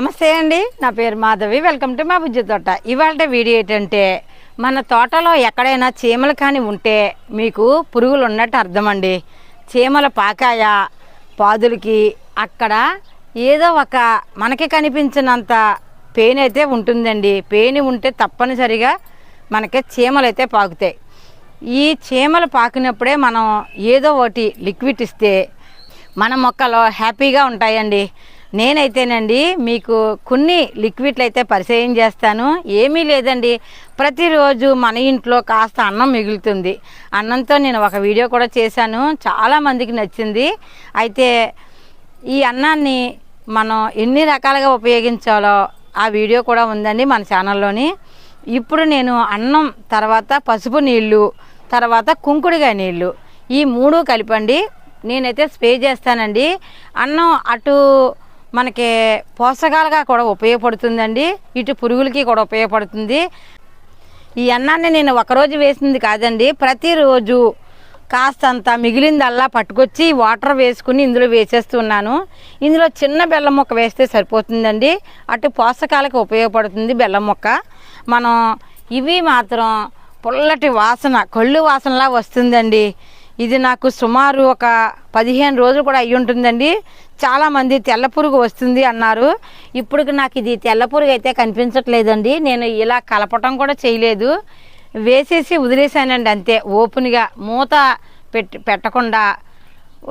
నమస్తే అండి. నా పేరు మాధవి. వెల్కమ్ టు మా బుజ్జి తోట. ఇవాళ వీడియో ఏంటంటే మన తోటలో ఎక్కడైనా చీమలు కానీ ఉంటే మీకు పురుగులు ఉన్నట్టు అర్థం అండి చీమల పాకాయ పాదులకి అక్కడ ఏదో ఒక మనకి కనిపించినంత పెయిన్ అయితే ఉంటుందండి. పెయిన్ ఉంటే తప్పనిసరిగా మనకి చీమలు అయితే పాకుతాయి. ఈ చీమలు పాకినప్పుడే మనం ఏదో ఒకటి లిక్విడ్ ఇస్తే మన మొక్కలు హ్యాపీగా ఉంటాయండి. నేనైతేనండి మీకు కొన్ని లిక్విడ్లు అయితే పరిచయం చేస్తాను. ఏమీ లేదండి. ప్రతిరోజు మన ఇంట్లో కాస్త అన్నం మిగులుతుంది. అన్నంతో నేను ఒక వీడియో కూడా చేశాను. చాలామందికి నచ్చింది. అయితే ఈ అన్నాన్ని మనం ఎన్ని రకాలుగా ఉపయోగించాలో ఆ వీడియో కూడా ఉందండి మన ఛానల్లోని. ఇప్పుడు నేను అన్నం తర్వాత పసుపు నీళ్ళు తర్వాత కుంకుడుగా నీళ్ళు ఈ మూడు కలిపండి. నేనైతే స్ప్రే చేస్తానండి. అన్నం అటు మనకి పోషకాలుగా కూడా ఉపయోగపడుతుందండి. ఇటు పురుగులకి కూడా ఉపయోగపడుతుంది. ఈ అన్నాన్ని నేను ఒకరోజు వేసింది కాదండి. ప్రతిరోజు కాస్తంత మిగిలిందల్లా పట్టుకొచ్చి వాటర్ వేసుకుని ఇందులో వేసేస్తున్నాను. ఇందులో చిన్న బెల్లం మొక్క వేస్తే సరిపోతుందండి. అటు పోషకాలకు ఉపయోగపడుతుంది బెల్లం మొక్క. మనం ఇవి మాత్రం పుల్లటి వాసన కళ్ళు వాసనలా వస్తుందండి. ఇది నాకు సుమారు ఒక పదిహేను రోజులు కూడా అయ్యి ఉంటుందండి. చాలామంది తెల్ల పురుగు వస్తుంది అన్నారు. ఇప్పుడు నాకు ఇది తెల్ల పురుగు అయితే కనిపించట్లేదండి. నేను ఇలా కలపటం కూడా చేయలేదు. వేసేసి వదిలేసానండి అంతే. ఓపెన్గా మూత పెట్టి పెట్టకుండా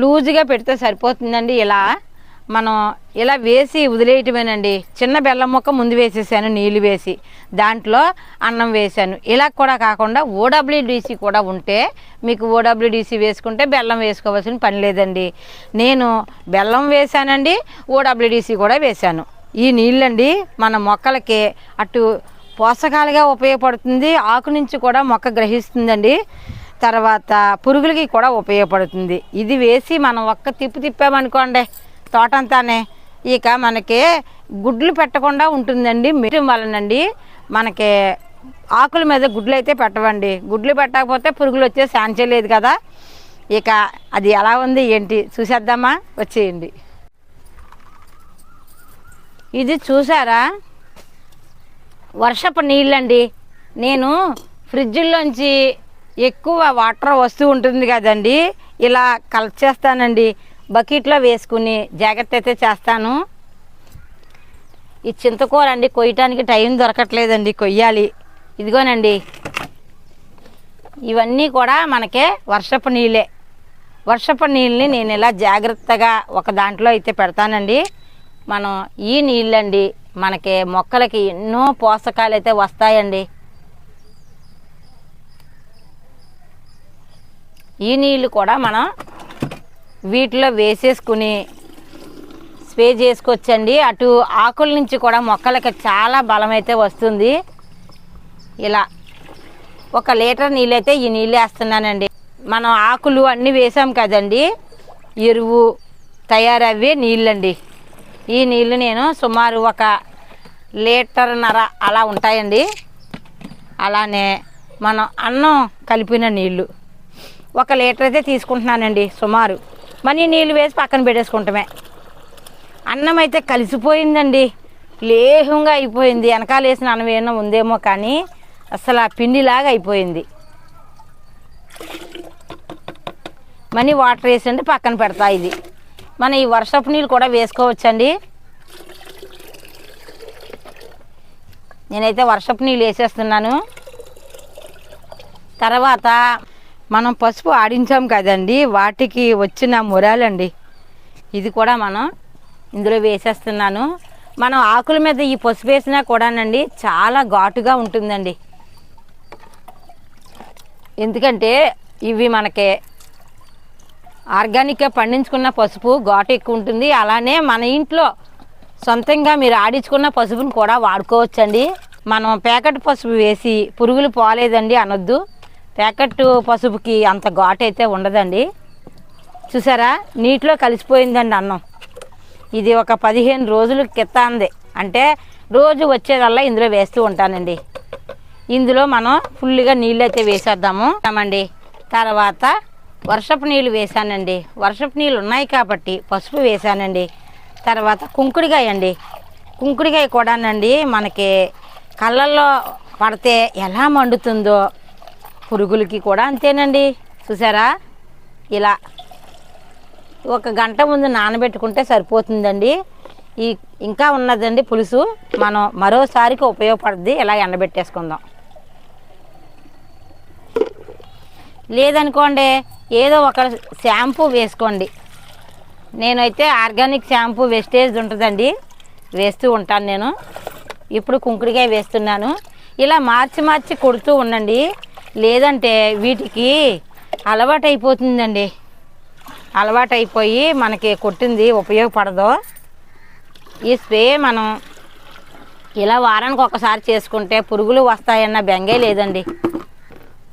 లూజుగా పెడితే సరిపోతుందండి ఇలా. మనం ఇలా వేసి వదిలేయటమేనండి. చిన్న బెల్లం ముక్క ముందు వేసేసాను నీళ్ళు వేసి. దాంట్లో అన్నం వేసాను. ఇలా కూడా కాకుండా ఓడబ్ల్యూడిసి కూడా ఉంటే మీకు ఓడబ్ల్యూడిసి వేసుకుంటే బెల్లం వేసుకోవాల్సిన పని లేదండి. నేను బెల్లం వేసానండి ఓడబ్ల్యూడిసి కూడా వేశాను ఈ నీళ్ళండి మన మొక్కలకి అటు పోషకాలుగా ఉపయోగపడుతుంది ఆకు నుంచి కూడా మొక్క గ్రహిస్తుందండి. తర్వాత పురుగులకి కూడా ఉపయోగపడుతుంది. ఇది వేసి మనం ఒక్క తిప్పు తిప్పామనుకోండి తోటంతానే. ఇక మనకి గుడ్లు పెట్టకుండా ఉంటుందండి. మీటం వలనండి మనకి ఆకుల మీద గుడ్లు అయితే పెట్టవండి. గుడ్లు పెట్టకపోతే పురుగులు వచ్చే ఛాన్సే లేదు కదా. ఇక అది ఎలా ఉంది ఏంటి చూసేద్దామా? వచ్చేయండి. ఇది చూసారా? వర్షపు నీళ్ళండి. నేను ఫ్రిడ్జ్లోంచి ఎక్కువ వాటర్ వస్తూ ఉంటుంది కదండి. ఇలా కలెక్ట్ చేస్తానండి. బకెట్లో వేసుకుని జాగ్రత్త అయితే చేస్తాను. ఈ చింతకూర అండి కొయ్యటానికి టైం దొరకట్లేదండి కొయ్యాలి. ఇదిగోనండి. ఇవన్నీ కూడా మనకే వర్షపు నీళ్ళే. వర్షపు నీళ్ళని నేను ఇలా జాగ్రత్తగా ఒక దాంట్లో అయితే పెడతానండి. మనం ఈ నీళ్ళండి మనకి మొక్కలకి ఎన్నో పోషకాలు అయితే వస్తాయండి. ఈ నీళ్ళు కూడా మనం వీటిలో వేసేసుకుని స్ప్రే చేసుకోవచ్చండి. అటు ఆకుల నుంచి కూడా మొక్కలకి చాలా బలం అయితే వస్తుంది. ఇలా ఒక లీటర్ నీళ్ళైతే ఈ నీళ్ళు వేస్తున్నానండి. మనం ఆకులు అన్నీ వేసాం కదండి. ఎరువు తయారవ్వే నీళ్ళండి. ఈ నీళ్ళు నేను సుమారు ఒక లీటర్న్నర అలా ఉంటాయండి. అలానే మనం అన్నం కలిపిన నీళ్ళు. ఒక లీటర్ అయితే తీసుకుంటున్నానండి సుమారు. మనీ నీళ్ళు వేసి పక్కన పెట్టేసుకుంటామే. అన్నం అయితే కలిసిపోయిందండి. లేహంగా అయిపోయింది. వెనకాల వేసిన అన్నం ఏమన్నా ఉందేమో కానీ అసలు ఆ పిండిలాగా అయిపోయింది. మనీ వాటర్ వేసండి పక్కన పెడతా ఇది. మన ఈ వర్షపు నీళ్ళు కూడా వేసుకోవచ్చండి. నేనైతే వర్షపు నీళ్ళు వేసేస్తున్నాను. తర్వాత మనం పసుపు ఆడించాం కదండి వాటికి వచ్చిన మురాలండి. ఇది కూడా మనం ఇందులో వేసేస్తున్నాను. మనం ఆకుల మీద ఈ పసుపు వేసినా కూడానండి చాలా ఘాటుగా ఉంటుందండి. ఎందుకంటే ఇవి మనకి ఆర్గానిక్గా పండించుకున్న పసుపు ఘాటు ఎక్కువ ఉంటుంది. అలానే మన ఇంట్లో సొంతంగా మీరు ఆడించుకున్న పసుపుని కూడా వాడుకోవచ్చండి. మనం ప్యాకెట్ పసుపు వేసి పురుగులు పోలేదండి అనొద్దు. ప్యాకెట్ పసుపుకి అంత ఘాటు అయితే ఉండదండి. చూసారా? నీటిలో కలిసిపోయిందండి అన్నం. ఇది ఒక పదిహేను రోజుల కిత్తాంది అంటే రోజు వచ్చేదల్లా ఇందులో వేస్తూ ఉంటానండి. ఇందులో మనం ఫుల్గా నీళ్ళు అయితే వేసేద్దాము. అండి తర్వాత వర్షపు నీళ్ళు వేసానండి. వర్షపు నీళ్ళు ఉన్నాయి కాబట్టి పసుపు వేసానండి. తర్వాత కుంకుడికాయ అండి. కుంకుడికాయ కూడానండి మనకి కళ్ళల్లో పడితే ఎలా మండుతుందో పురుగులకి కూడా అంతేనండి. చూసారా? ఇలా ఒక గంట ముందు నానబెట్టుకుంటే సరిపోతుందండి. ఈ ఇంకా ఉన్నదండి పులుసు. మనం మరోసారికి ఉపయోగపడుద్ది. ఇలా ఎండబెట్టేసుకుందాం. లేదనుకోండి ఏదో ఒక షాంపూ వేసుకోండి. నేనైతే ఆర్గానిక్ షాంపూ వేస్టేజ్ ఉంటుందండి. వేస్తూ ఉంటాను నేను. ఇప్పుడు కుంకుడికాయ వేస్తున్నాను. ఇలా మార్చి మార్చి కొడుతూ ఉండండి. లేదంటే వీటికి అలవాటు అయిపోతుందండి అలవాటు అయిపోయి మనకి కొట్టింది ఉపయోగపడదు. ఈ స్ప్రే మనం ఇలా వారానికి ఒకసారి చేసుకుంటే పురుగులు వస్తాయన్న బెంగే లేదండి.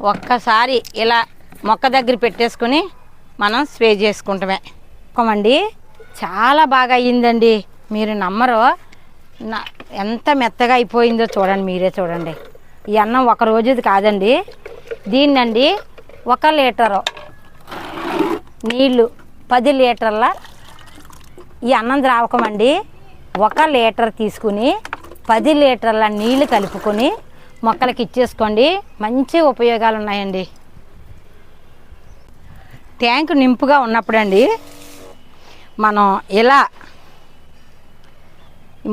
ఒక్కసారి ఇలా మొక్క దగ్గర పెట్టేసుకుని మనం స్ప్రే చేసుకుంటామే. ఒక్కమండి చాలా బాగా అయ్యిందండి. మీరు నమ్మరు. ఎంత మెత్తగా అయిపోయిందో చూడండి మీరే చూడండి. ఈ అన్నం ఒక రోజుది కాదండి. దీన్నండి ఒక లీటరు నీళ్ళు పది లీటర్ల ఈ అన్నం ద్రావకమండి. ఒక లీటర్ తీసుకుని పది లీటర్ల నీళ్ళు కలుపుకొని మొక్కలకి ఇచ్చేసుకోండి. మంచి ఉపయోగాలు ఉన్నాయండి ట్యాంక్ నింపుగా ఉన్నప్పుడండి మనం ఇలా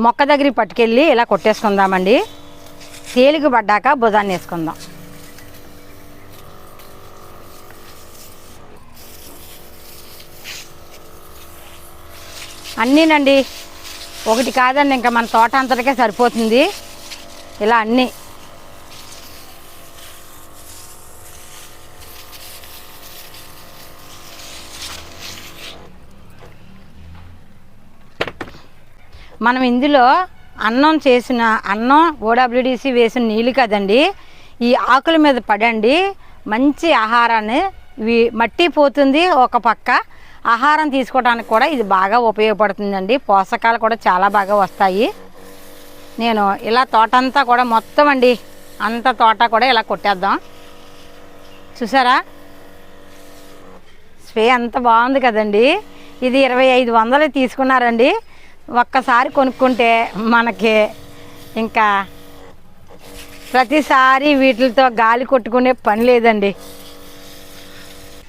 మొక్క దగ్గరికి పట్టుకెళ్ళి ఇలా కొట్టేసుకుందామండి. తేలిక పడ్డాక భుజాన్ని వేసుకుందాం. అన్నీనండి ఒకటి కాదండి ఇంకా మన తోట అంతటికే సరిపోతుంది. ఇలా అన్నీ. మనం ఇందులో అన్నం చేసిన అన్నం ఓడబ్ల్యూడిసి వేసిన నీళ్ళు కదండి ఈ ఆకుల మీద పడండి మంచి ఆహారాన్ని మట్టి పోతుంది ఒక పక్క. ఆహారం తీసుకోవడానికి కూడా ఇది బాగా ఉపయోగపడుతుందండి. పోషకాలు కూడా చాలా బాగా వస్తాయి. నేను ఇలా తోట అంతా కూడా మొత్తం అండి అంత తోట కూడా ఇలా కొట్టేద్దాం. చూసారా? స్ప్రే అంత బాగుంది కదండి. ఇది ఇరవై ఐదు వందలు తీసుకున్నారండి. ఒక్కసారి కొనుక్కుంటే మనకి ఇంకా ప్రతిసారి వీటితో గాలి కొట్టుకునే పని లేదండి.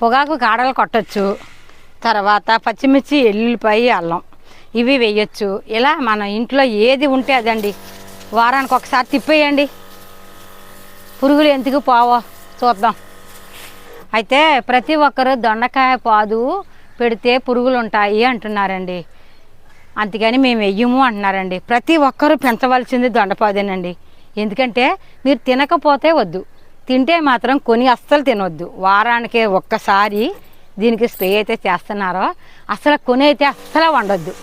పొగాకు కాడలు కొట్టచ్చు తర్వాత పచ్చిమిర్చి ఎల్లుల్లిపాయ అల్లం ఇవి వేయచ్చు. ఇలా మన ఇంట్లో ఏది ఉంటే అదండి. వారానికి ఒకసారి తిప్పేయండి. పురుగులు ఎందుకు పోవో చూద్దాం. అయితే ప్రతి ఒక్కరు దొండకాయ పాదు పెడితే పురుగులు ఉంటాయి అంటున్నారండి. అందుకని మేము వెయ్యము అంటున్నారండి. ప్రతి ఒక్కరూ పెంచవలసింది దొండపాదేనండి. ఎందుకంటే మీరు తినకపోతే వద్దు. తింటే మాత్రం కొని అస్సలు తినవద్దు వారానికి ఒక్కసారి దీనికి స్ప్రే అయితే చేస్తున్నారో అసలు కొని అయితే అస్సలు వండొద్దు.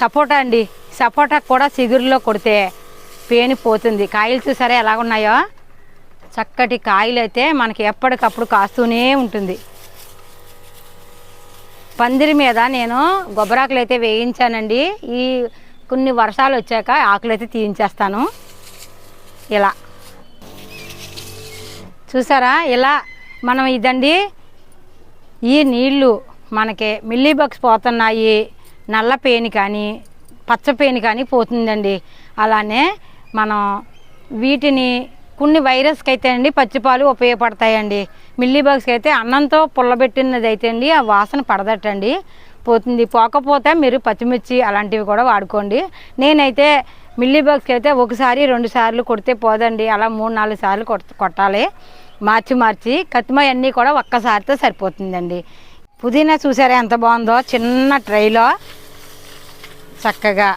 సపోటా అండి. సపోటా కూడా చిగురులో కొడితే పేని పోతుంది. కాయలు చూసారా ఎలా ఉన్నాయో చక్కటి కాయలు అయితే మనకి ఎప్పటికప్పుడు కాస్తూనే ఉంటుంది. పందిరి మీద నేను గొబ్బరాకులు అయితే వేయించానండి. ఈ కొన్ని వర్షాలు వచ్చాక ఆకులు అయితే తీయించేస్తాను. ఇలా. చూసారా? ఇలా మనం ఇదండి ఈ నీళ్ళు మనకి మిల్లీ బగ్స్ పోతున్నాయి. నల్ల పేని కానీ పచ్చ పేని కానీ పోతుందండి. అలానే మనం వీటిని కొన్ని వైరస్కి అయితే అండి పచ్చిపాలు ఉపయోగపడతాయండి. మిల్లీ బగ్స్కి అయితే అన్నంతో పుల్లబెట్టినది అయితే అండి ఆ వాసన పడదటండి. పోతుంది. పోకపోతే మీరు పచ్చిమిర్చి అలాంటివి కూడా వాడుకోండి. నేనైతే మిల్లీ బగ్స్కి అయితే ఒకసారి రెండు సార్లు కొడితే పోదండి. అలా మూడు నాలుగు సార్లు కొట్టాలి. మార్చి మార్చి కత్తిమాయ అన్నీ కూడా ఒక్కసారితో సరిపోతుందండి. పుదీనా చూసారా ఎంత బాగుందో? చిన్న ట్రైలో చక్కగా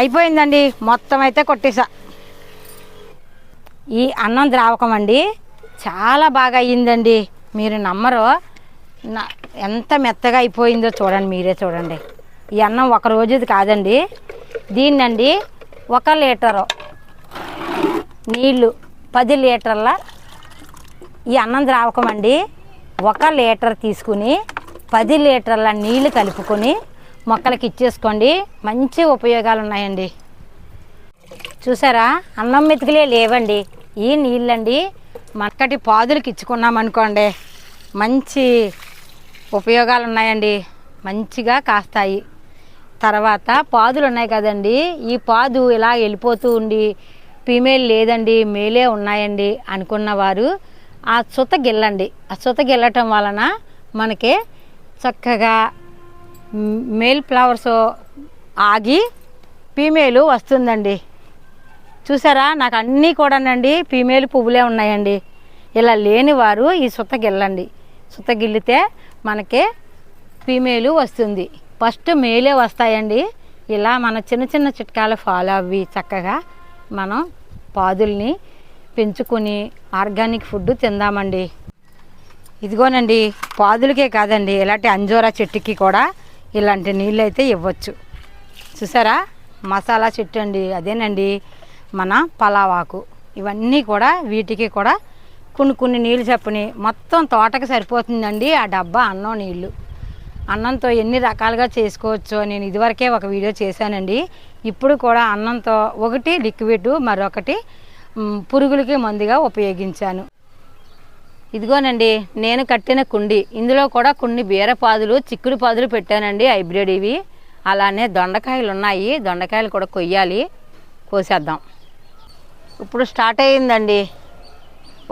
అయిపోయిందండి. మొత్తం అయితే కొట్టేసా. ఈ అన్నం ద్రావకం అండి. చాలా బాగా అయ్యిందండి. మీరు నమ్మరు. ఎంత మెత్తగా అయిపోయిందో చూడండి మీరే చూడండి. ఈ అన్నం ఒక రోజుది కాదండి. దీన్నండి ఒక లీటరు నీళ్ళు పది లీటర్ల ఈ అన్నం ద్రావకం అండి. ఒక లీటర్ తీసుకుని పది లీటర్ల నీళ్ళు కలుపుకొని మొక్కలకి ఇచ్చేసుకోండి. మంచి ఉపయోగాలు ఉన్నాయండి చూసారా? అన్నం మెతుకులే లేవండి. ఈ నీళ్ళండి మక్కటి పాదులకి ఇచ్చుకున్నాం అనుకోండి మంచి ఉపయోగాలు ఉన్నాయండి మంచిగా కాస్తాయి. తర్వాత పాదులు ఉన్నాయి కదండి. ఈ పాదు ఇలా వెళ్ళిపోతూ ఉండి ఫీమేల్ లేదండి మేలే ఉన్నాయండి అనుకున్న వారు ఆ చుత గిల్లండి. ఆ చుత గిల్లటం వలన మనకి చక్కగా మేల్ ఫ్లవర్స్ ఆగి ఫీమేలు వస్తుందండి. చూసారా? నాకు అన్నీ కూడానండి ఫీమేల్ పువ్వులే ఉన్నాయండి. ఇలా లేని వారు ఈ సుత్త గిల్లండి. సుత్త గిల్లితే మనకి ఫీమేలు వస్తుంది. ఫస్ట్ మేలే వస్తాయండి. ఇలా మన చిన్న చిన్న చిట్కాలు ఫాలో అవి చక్కగా మనం పాదుల్ని పెంచుకుని ఆర్గానిక్ ఫుడ్ తిందామండి. ఇదిగోనండి పాదులకే కాదండి ఇలాంటి అంజూరా చెట్టుకి కూడా ఇలాంటి నీళ్ళు అయితే ఇవ్వచ్చు. చూసారా? మసాలా చెట్టు అండి అదేనండి. మన పలావాకు. ఇవన్నీ కూడా వీటికి కూడా కొన్ని కొన్ని నీళ్ళు చెప్పని మొత్తం తోటకి సరిపోతుందండి ఆ డబ్బా అన్నం నీళ్ళు. అన్నంతో ఎన్ని రకాలుగా చేసుకోవచ్చో నేను ఇదివరకే ఒక వీడియో చేశానండి. ఇప్పుడు కూడా అన్నంతో ఒకటి లిక్విడ్ మరొకటి పురుగులకి మందుగా ఉపయోగించాను. ఇదిగోనండి నేను కట్టిన కుండి. ఇందులో కూడా కొన్ని బీరపాదులు చిక్కుడు పాదులు పెట్టానండి హైబ్రిడ్ ఇవి. అలానే దొండకాయలు ఉన్నాయి దొండకాయలు కూడా కొయ్యాలి. కోసేద్దాం. ఇప్పుడు స్టార్ట్ అయ్యిందండి.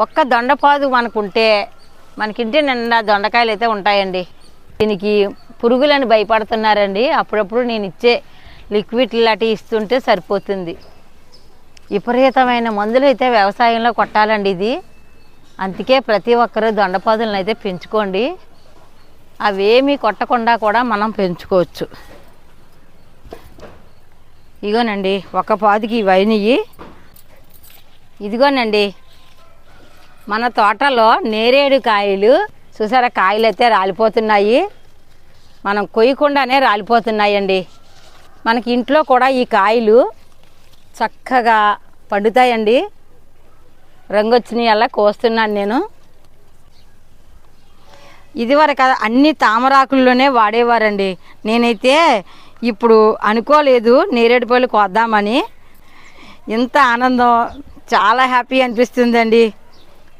ఒక్క దొండపాదు మనకుంటే మనకింటి నిండా దొండకాయలు అయితే ఉంటాయండి. దీనికి పురుగులని భయపడుతున్నారండి. అప్పుడప్పుడు నేను ఇచ్చే లిక్విడ్ లాంటివి ఇస్తుంటే సరిపోతుంది. విపరీతమైన మందులు అయితే వ్యవసాయంలో కొట్టాలండి ఇది. అందుకే ప్రతి ఒక్కరూ దొండపాదులను అయితే పెంచుకోండి. అవేమీ కొట్టకుండా కూడా మనం పెంచుకోవచ్చు. ఇగోనండి ఒక పాదికి ఇవన్నీ ఇదిగోనండి మన తోటలో నేరేడు కాయలు చూసారా కాయలు అయితే రాలిపోతున్నాయి. మనం కొయ్యకుండానే రాలిపోతున్నాయండి. మనకి ఇంట్లో కూడా ఈ కాయలు చక్కగా పండుతాయండి. రంగు వచ్చినాయి అలా కోస్తున్నాను నేను. ఇదివరకు అన్ని తామరాకుల్లోనే వాడేవారండి. నేనైతే ఇప్పుడు అనుకోలేదు నేరేడు పళ్ళు కోద్దామని. ఇంత ఆనందం చాలా హ్యాపీ అనిపిస్తుందండి.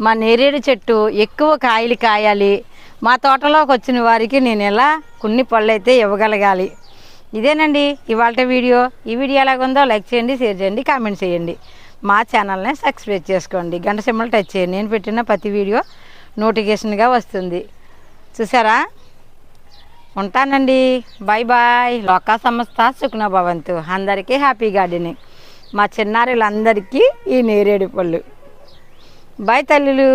మా నేరేడు చెట్టు ఎక్కువ కాయలు కాయాలి. మా తోటలోకి వచ్చిన వారికి నేను ఎలా కొన్ని పళ్ళు అయితే ఇవ్వగలగాలి. ఇదేనండి ఇవాళ వీడియో. ఈ వీడియో ఎలాగుందో లైక్ చేయండి షేర్ చేయండి కామెంట్ చేయండి. మా ఛానల్ని సబ్స్క్రైబ్ చేసుకోండి. గంట సింబల్ టచ్ చేయండి. నేను పెట్టిన ప్రతి వీడియో నోటిఫికేషన్గా వస్తుంది. చూసారా? ఉంటానండి. Bye bye. లోకా సంస్థ సుఖన భవంతు అందరికీ హ్యాపీ గార్డెనింగ్. మా చిన్నారులందరికీ ఈ నేరేడు పళ్ళు. బాయ్ తల్లులు.